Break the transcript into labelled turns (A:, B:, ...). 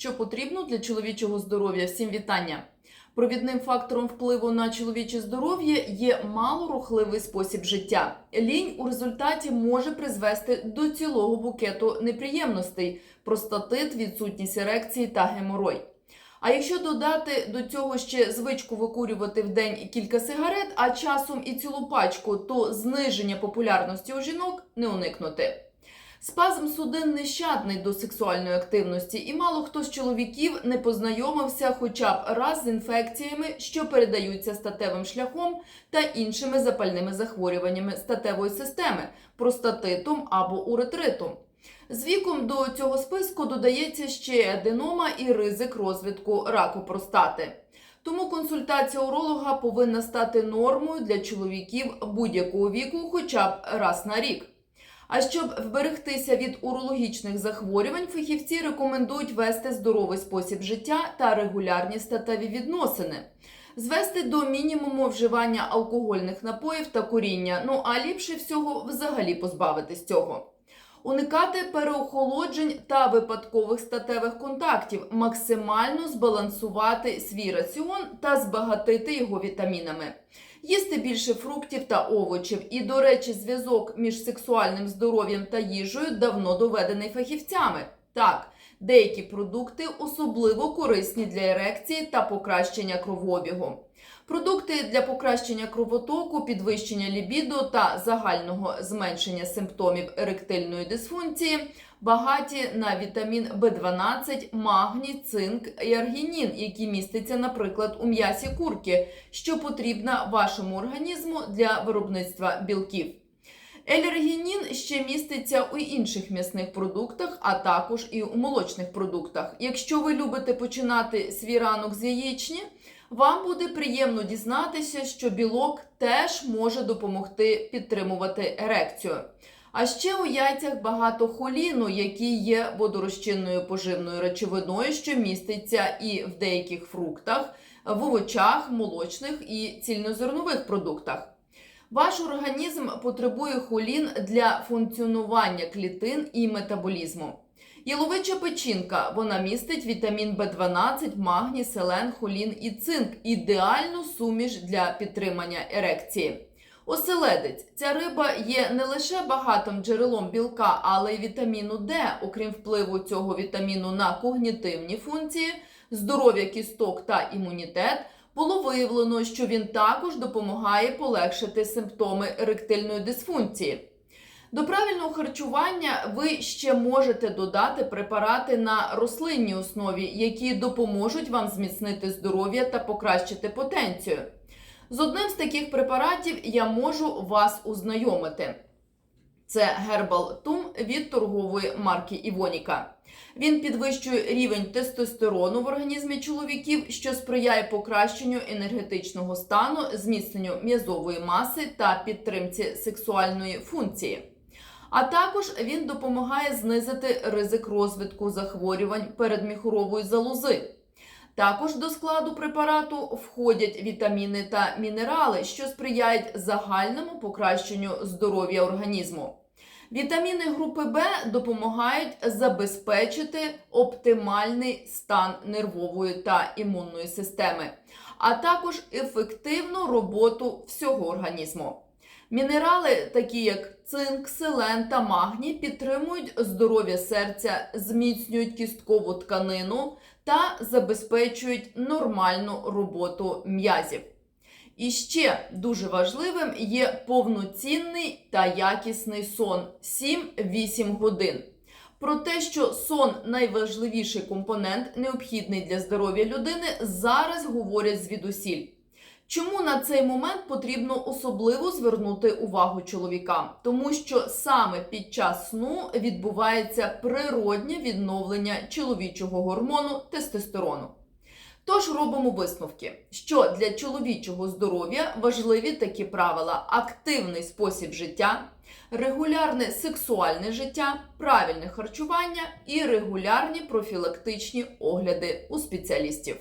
A: Що потрібно для чоловічого здоров'я? Всім вітання. Провідним фактором впливу на чоловіче здоров'я є малорухливий спосіб життя. Лінь у результаті може призвести до цілого букету неприємностей: простатит, відсутність ерекції та геморой. А якщо додати до цього ще звичку викурювати в день кілька сигарет, а часом і цілу пачку, то зниження популярності у жінок не уникнути. Спазм судин нещадний до сексуальної активності, і мало хто з чоловіків не познайомився хоча б раз з інфекціями, що передаються статевим шляхом та іншими запальними захворюваннями статевої системи, простатитом або уретритом. З віком до цього списку додається ще аденома і ризик розвитку раку простати. Тому консультація уролога повинна стати нормою для чоловіків будь-якого віку, хоча б раз на рік. А щоб вберегтися від урологічних захворювань, фахівці рекомендують вести здоровий спосіб життя та регулярні статеві відносини, звести до мінімуму вживання алкогольних напоїв та куріння. Ну а ліпше всього взагалі позбавитись цього. Уникати переохолоджень та випадкових статевих контактів, максимально збалансувати свій раціон та збагатити його вітамінами, їсти більше фруктів та овочів. І, до речі, зв'язок між сексуальним здоров'ям та їжею давно доведений фахівцями. Так, деякі продукти особливо корисні для ерекції та покращення кровообігу. Продукти для покращення кровотоку, підвищення лібідо та загального зменшення симптомів еректильної дисфункції багаті на вітамін В12, магній, цинк і аргінін, які містяться, наприклад, у м'ясі курки, що потрібна вашому організму для виробництва білків. Елергінін ще міститься у інших м'ясних продуктах, а також і у молочних продуктах. Якщо ви любите починати свій ранок з яєчні, вам буде приємно дізнатися, що білок теж може допомогти підтримувати ерекцію. А ще у яйцях багато холіну, який є водорозчинною поживною речовиною, що міститься і в деяких фруктах, в овочах, молочних і цільнозернових продуктах. Ваш організм потребує холін для функціонування клітин і метаболізму. Яловича печінка вона містить вітамін В12, магній, селен, холін і цинк ідеальну суміш для підтримання ерекції. Оселедець ця риба є не лише багатим джерелом білка, але й вітаміну Д, окрім впливу цього вітаміну на когнітивні функції, здоров'я кісток та імунітет. Було виявлено, що він також допомагає полегшити симптоми еректильної дисфункції. До правильного харчування ви ще можете додати препарати на рослинній основі, які допоможуть вам зміцнити здоров'я та покращити потенцію. З одним з таких препаратів я можу вас ознайомити. Це Herbal Tum від торгової марки Івоніка. Він підвищує рівень тестостерону в організмі чоловіків, що сприяє покращенню енергетичного стану, зміцненню м'язової маси та підтримці сексуальної функції. А також він допомагає знизити ризик розвитку захворювань передміхурової залози. Також до складу препарату входять вітаміни та мінерали, що сприяють загальному покращенню здоров'я організму. Вітаміни групи Б допомагають забезпечити оптимальний стан нервової та імунної системи, а також ефективну роботу всього організму. Мінерали, такі як цинк, селен та магній, підтримують здоров'я серця, зміцнюють кісткову тканину та забезпечують нормальну роботу м'язів. І ще дуже важливим є повноцінний та якісний сон 7-8 годин. Про те, що сон найважливіший компонент, необхідний для здоров'я людини, зараз говорять звідусіль. Чому на цей момент потрібно особливо звернути увагу чоловікам? Тому що саме під час сну відбувається природнє відновлення чоловічого гормону тестостерону. Тож робимо висновки, що для чоловічого здоров'я важливі такі правила: активний спосіб життя, регулярне сексуальне життя, правильне харчування і регулярні профілактичні огляди у спеціалістів.